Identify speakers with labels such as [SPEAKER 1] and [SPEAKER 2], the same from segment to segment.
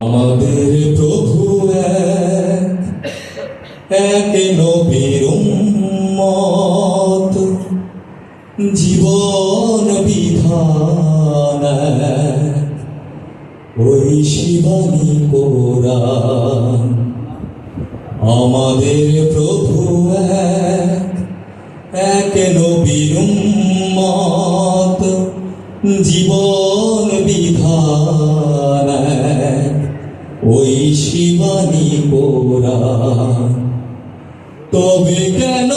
[SPEAKER 1] আমাদের প্রভু এক নবীর উম্মত। জীবন বিধান ওই শিবানী কোরআন। আমাদের প্রভু এক নবীর উম্মত। জীবন বিধান ওই শিবানী পোরা তবে কেন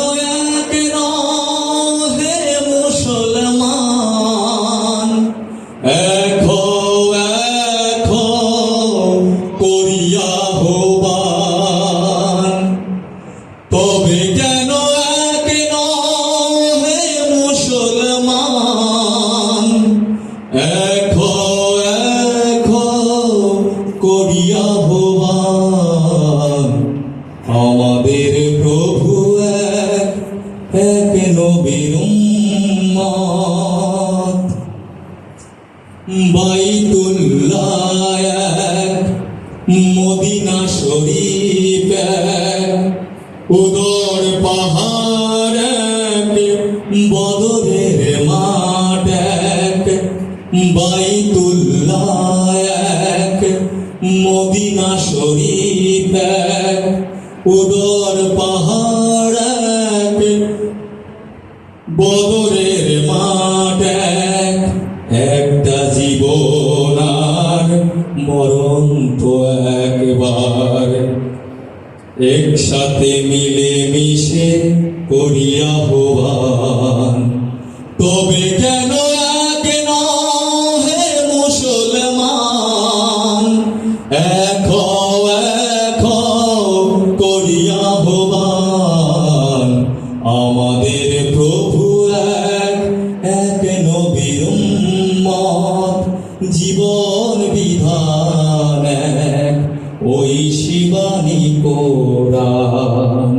[SPEAKER 1] নবীর উম্মত। বাইতুল্লাহ মদিনা শরীফ উদর পাহাড় বদরের মাঠ বাইতুল্লাহ মদিনা শরীফ উদর পাহাড় বদরের মাঠ এক একটা জীবন আর মরণ তো একবার। একসাথে মিলে মিশে করিয়া হবান তবে কেন এক হে মুসলমান জীবন বিধান ওই শিবানী কোরআন